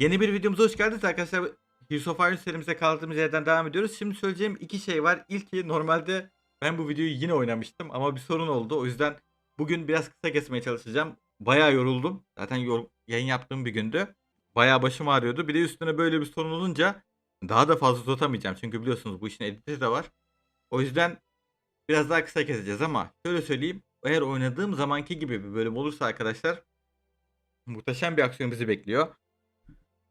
Yeni bir videomuza hoş geldiniz arkadaşlar. Heroes of Iron serimize kaldığımız yerden devam ediyoruz. Şimdi söyleyeceğim iki şey var. İlki normalde ben bu videoyu yine oynamıştım ama bir sorun oldu. O yüzden bugün biraz kısa kesmeye çalışacağım. Bayağı yoruldum. Zaten yor- yayın yaptığım bir gündü. Bayağı başım ağrıyordu. Bir de üstüne böyle bir sorun olunca daha da fazla tutamayacağım. Çünkü biliyorsunuz bu işin editi de var. O yüzden biraz daha kısa keseceğiz ama şöyle söyleyeyim. Eğer oynadığım zamanki gibi bir bölüm olursa arkadaşlar muhteşem bir aksiyon bizi bekliyor.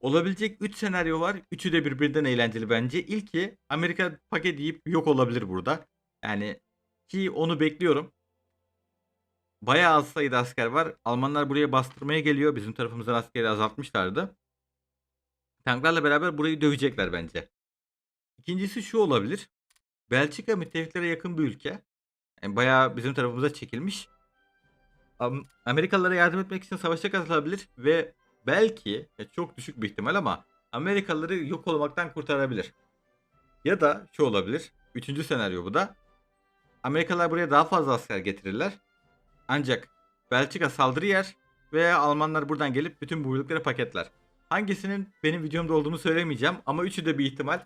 Olabilecek 3 senaryo var. Üçü de birbirinden eğlenceli bence. İlki Amerika paket yiyip yok olabilir burada. Yani ki onu bekliyorum. Bayağı az sayıda asker var. Almanlar buraya bastırmaya geliyor. Bizim tarafımızdan askeri azaltmışlardı. Tanklarla beraber burayı dövecekler bence. İkincisi şu olabilir. Belçika müttefiklere yakın bir ülke. Yani bayağı bizim tarafımıza çekilmiş. Am- Amerikalılara yardım etmek için savaşa katılabilir ve belki çok düşük bir ihtimal ama Amerikalıları yok olmaktan kurtarabilir. Ya da şu olabilir. Üçüncü senaryo bu da. Amerikalılar buraya daha fazla asker getirirler. Ancak Belçika saldırı yer ve Almanlar buradan gelip bütün bu birlikleri paketler. Hangisinin benim videomda olduğunu söylemeyeceğim ama üçü de bir ihtimal.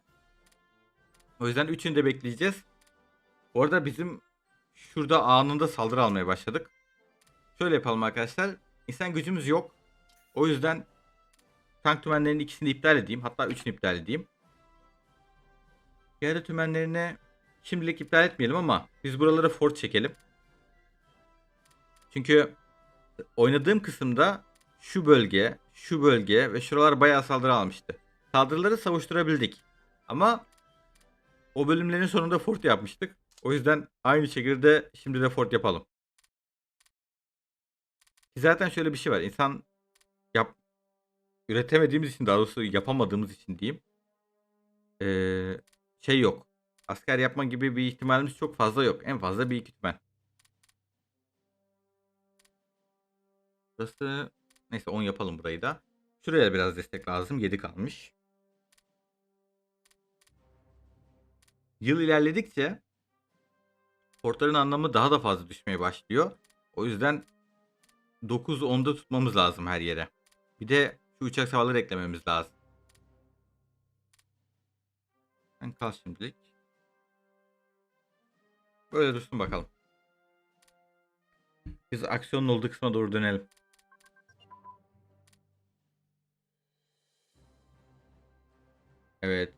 O yüzden üçünü de bekleyeceğiz. Bu arada bizim şurada anında saldırı almaya başladık. Şöyle yapalım arkadaşlar. İnsan gücümüz yok. O yüzden tank tümenlerinin ikisini iptal edeyim. Hatta üçünü iptal edeyim. Piyade tümenlerini şimdilik iptal etmeyelim ama biz buralara fort çekelim. Çünkü oynadığım kısımda şu bölge, şu bölge ve şuralar bayağı saldırı almıştı. Saldırıları savuşturabildik. Ama o bölümlerin sonunda fort yapmıştık. O yüzden aynı şekilde şimdi de fort yapalım. Zaten şöyle bir şey var. İnsan üretemediğimiz için daha doğrusu yapamadığımız için diyeyim. Ee, şey yok. Asker yapma gibi bir ihtimalimiz çok fazla yok. En fazla bir iki tümen. Burası neyse 10 yapalım burayı da. Şuraya biraz destek lazım. 7 kalmış. Yıl ilerledikçe portların anlamı daha da fazla düşmeye başlıyor. O yüzden 9-10'da tutmamız lazım her yere. Bir de şu uçak savarları eklememiz lazım. Sen kal şimdilik. Böyle dursun bakalım. Biz aksiyonun olduğu kısma doğru dönelim. Evet.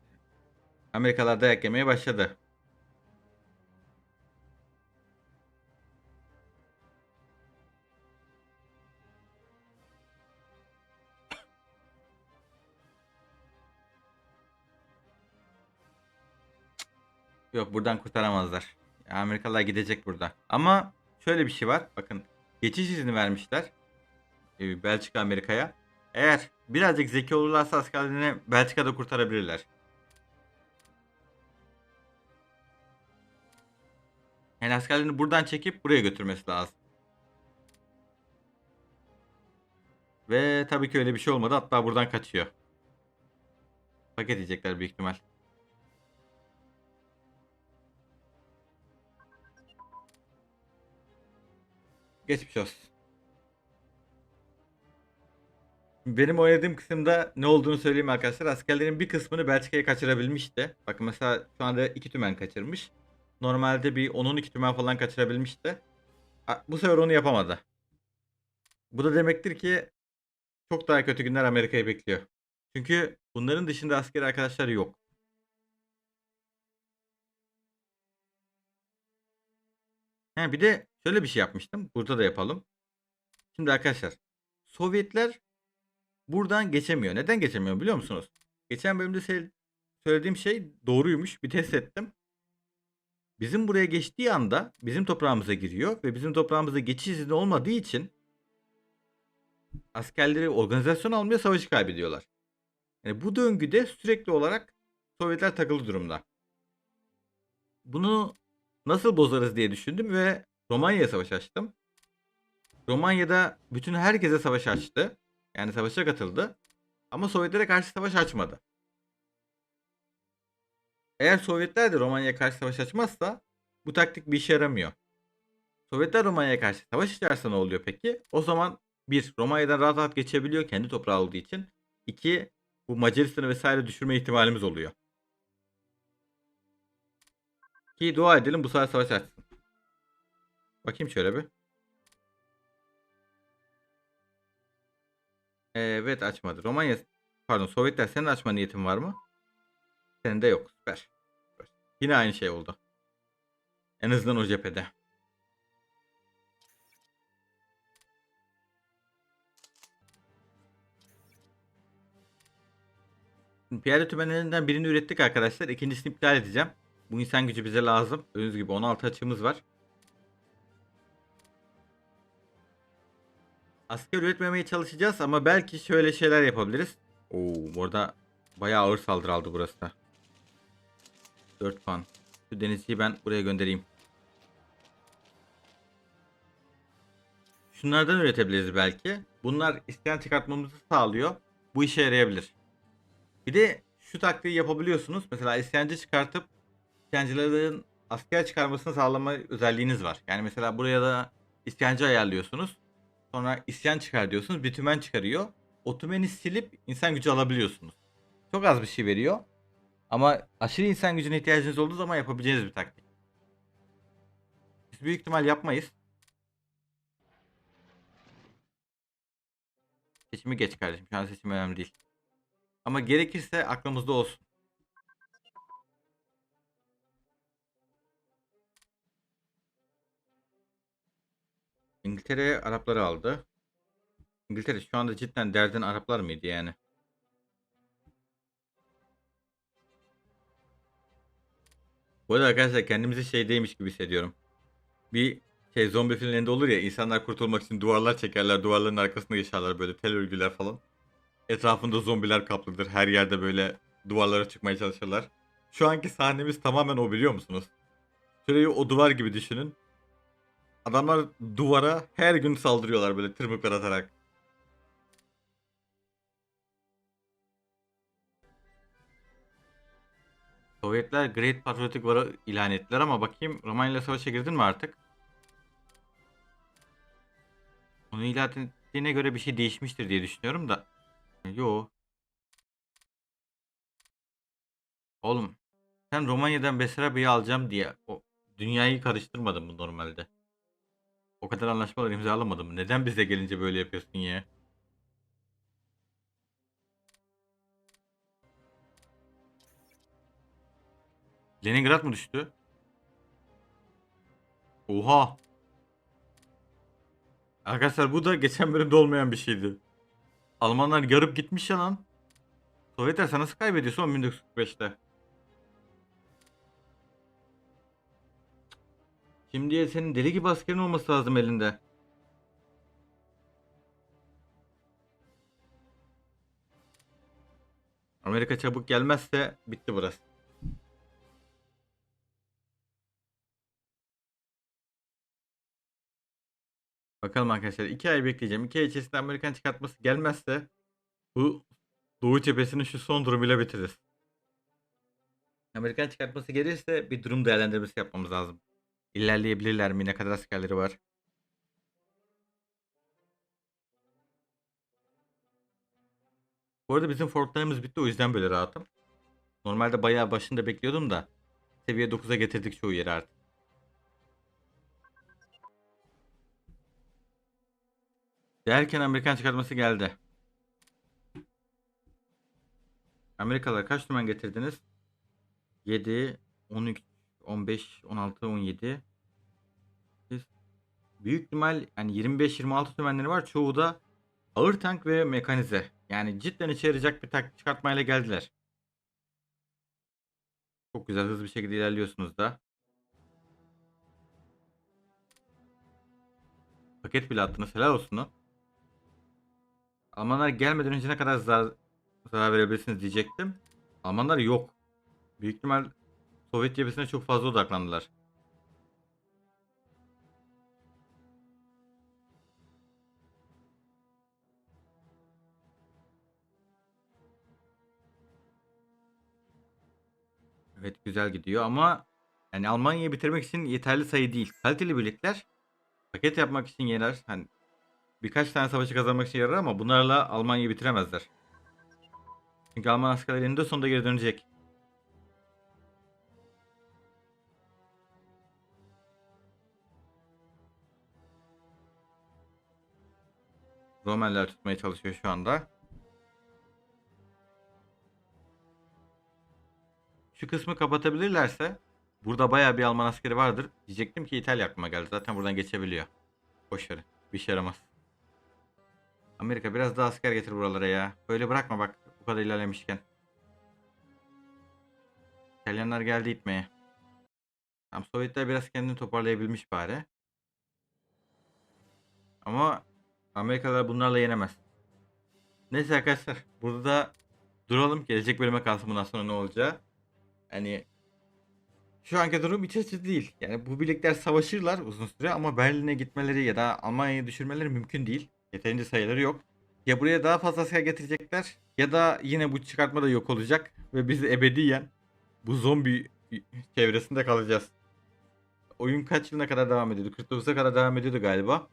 Amerikalılar dayak yemeye başladı. Yok buradan kurtaramazlar. Amerikalılar gidecek burada. Ama şöyle bir şey var. Bakın geçiş izni vermişler. Ee, Belçika Amerika'ya. Eğer birazcık zeki olurlarsa askerlerini Belçika'da kurtarabilirler. Yani askerlerini buradan çekip buraya götürmesi lazım. Ve tabii ki öyle bir şey olmadı. Hatta buradan kaçıyor. Paket yiyecekler büyük ihtimal. Geçmiş olsun. Benim oynadığım kısımda ne olduğunu söyleyeyim arkadaşlar. Askerlerin bir kısmını Belçika'ya kaçırabilmişti. Bakın mesela şu anda iki tümen kaçırmış. Normalde bir 10-12 tümen falan kaçırabilmişti. Bu sefer onu yapamadı. Bu da demektir ki çok daha kötü günler Amerika'yı bekliyor. Çünkü bunların dışında askeri arkadaşlar yok. He, bir de şöyle bir şey yapmıştım. Burada da yapalım. Şimdi arkadaşlar Sovyetler buradan geçemiyor. Neden geçemiyor biliyor musunuz? Geçen bölümde söylediğim şey doğruymuş. Bir test ettim. Bizim buraya geçtiği anda bizim toprağımıza giriyor ve bizim toprağımıza geçiş izni olmadığı için askerleri organizasyon almaya savaşı kaybediyorlar. Yani bu döngüde sürekli olarak Sovyetler takılı durumda. Bunu nasıl bozarız diye düşündüm ve Romanya'ya savaş açtım. Romanya'da bütün herkese savaş açtı. Yani savaşa katıldı. Ama Sovyetlere karşı savaş açmadı. Eğer Sovyetler de Romanya'ya karşı savaş açmazsa bu taktik bir işe yaramıyor. Sovyetler Romanya'ya karşı savaş açarsa ne oluyor peki? O zaman bir Romanya'dan rahat rahat geçebiliyor kendi toprağı olduğu için. İki, bu Macaristan'ı vesaire düşürme ihtimalimiz oluyor. Ki dua edelim bu sefer savaş açsın. Bakayım şöyle bir. Evet açmadı. Romanya pardon Sovyetler senin açma niyetin var mı? Senin de yok. Süper. Yine aynı şey oldu. En azından o cephede. Piyade tümenlerinden birini ürettik arkadaşlar. İkincisini iptal edeceğim. Bu insan gücü bize lazım. Gördüğünüz gibi 16 açığımız var. Asker üretmemeye çalışacağız ama belki şöyle şeyler yapabiliriz. Oo, burada bayağı ağır saldırı aldı burası da. 4 puan. Şu denizciyi ben buraya göndereyim. Şunlardan üretebiliriz belki. Bunlar isyan çıkartmamızı sağlıyor. Bu işe yarayabilir. Bir de şu taktiği yapabiliyorsunuz. Mesela isyancı çıkartıp isyancıların asker çıkarmasını sağlama özelliğiniz var. Yani mesela buraya da isyancı ayarlıyorsunuz. Sonra isyan çıkar diyorsunuz. Bir tümen çıkarıyor. O silip insan gücü alabiliyorsunuz. Çok az bir şey veriyor. Ama aşırı insan gücüne ihtiyacınız olduğu zaman yapabileceğiniz bir taktik. Biz büyük ihtimal yapmayız. Seçimi geç kardeşim. Şu an seçim önemli değil. Ama gerekirse aklımızda olsun. İngiltere Arapları aldı. İngiltere şu anda cidden derdin Araplar mıydı yani? Bu arada arkadaşlar kendimizi şeydeymiş gibi hissediyorum. Bir şey zombi filmlerinde olur ya insanlar kurtulmak için duvarlar çekerler duvarların arkasında yaşarlar böyle tel örgüler falan. Etrafında zombiler kaplıdır her yerde böyle duvarlara çıkmaya çalışırlar. Şu anki sahnemiz tamamen o biliyor musunuz? Şurayı o duvar gibi düşünün. Adamlar duvara her gün saldırıyorlar böyle tırmıklar atarak. Sovyetler Great Patriotic War'ı ilan ettiler ama bakayım Romanya ile savaşa girdin mi artık? Onu ilan ettiğine göre bir şey değişmiştir diye düşünüyorum da. Yo. Oğlum sen Romanya'dan Bessarabia'yı alacağım diye o dünyayı karıştırmadın mı normalde? Kadar anlaşmalar imzalamadım? Neden bize gelince böyle yapıyorsun ya? Leningrad mı düştü? Oha. Arkadaşlar bu da geçen bölümde olmayan bir şeydi. Almanlar yarıp gitmiş ya lan. Sovyetler sen nasıl kaybediyorsun 1945'te? Şimdiye senin deli gibi askerin olması lazım elinde. Amerika çabuk gelmezse bitti burası. Bakalım arkadaşlar 2 ay bekleyeceğim. 2 ay içerisinde Amerikan çıkartması gelmezse bu Doğu cephesinin şu son durumuyla bitiririz. Amerikan çıkartması gelirse bir durum değerlendirmesi yapmamız lazım. İlerleyebilirler mi? Ne kadar askerleri var? Bu arada bizim fortlarımız bitti o yüzden böyle rahatım. Normalde bayağı başında bekliyordum da seviye 9'a getirdik çoğu yeri artık. Derken Amerikan çıkartması geldi. Amerikalılar kaç tümen getirdiniz? 7, 13, 15, 16, 17. Siz büyük ihtimal yani 25-26 tümenleri var. Çoğu da ağır tank ve mekanize. Yani cidden işe yarayacak bir taktik çıkartmayla geldiler. Çok güzel hızlı bir şekilde ilerliyorsunuz da. Paket bile attınız helal olsun. Almanlar gelmeden önce ne kadar zarar, zarar verebilirsiniz diyecektim. Almanlar yok. Büyük ihtimal Sovyet cephesine çok fazla odaklandılar. Evet güzel gidiyor ama yani Almanya'yı bitirmek için yeterli sayı değil. Kaliteli birlikler paket yapmak için yener. Hani birkaç tane savaşı kazanmak için yarar ama bunlarla Almanya'yı bitiremezler. Çünkü Alman askerleri eninde sonunda geri dönecek. Romenler tutmaya çalışıyor şu anda. Şu kısmı kapatabilirlerse burada bayağı bir Alman askeri vardır. Diyecektim ki İtalya aklıma geldi. Zaten buradan geçebiliyor. Boş verin. Bir şey yaramaz. Amerika biraz daha asker getir buralara ya. Böyle bırakma bak bu kadar ilerlemişken. İtalyanlar geldi itmeye. Tam Sovyetler biraz kendini toparlayabilmiş bari. Ama Amerikalılar bunlarla yenemez. Neyse arkadaşlar burada da duralım. Gelecek bölüme kalsın bundan sonra ne olacağı. Hani şu anki durum iç açıcı değil. Yani bu birlikler savaşırlar uzun süre ama Berlin'e gitmeleri ya da Almanya'yı düşürmeleri mümkün değil. Yeterince sayıları yok. Ya buraya daha fazla asker getirecekler ya da yine bu çıkartma da yok olacak ve biz ebediyen bu zombi çevresinde kalacağız. Oyun kaç yılına kadar devam ediyordu? 49'a kadar devam ediyordu galiba.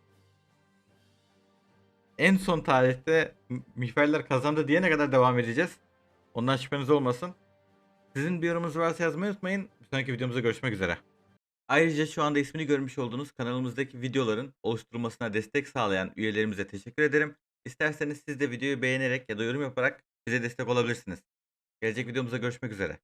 En son tarihte m- miğferler kazandı diyene kadar devam edeceğiz. Ondan şüpheniz olmasın. Sizin bir yorumunuz varsa yazmayı unutmayın. Bir sonraki videomuzda görüşmek üzere. Ayrıca şu anda ismini görmüş olduğunuz kanalımızdaki videoların oluşturulmasına destek sağlayan üyelerimize teşekkür ederim. İsterseniz siz de videoyu beğenerek ya da yorum yaparak bize destek olabilirsiniz. Gelecek videomuzda görüşmek üzere.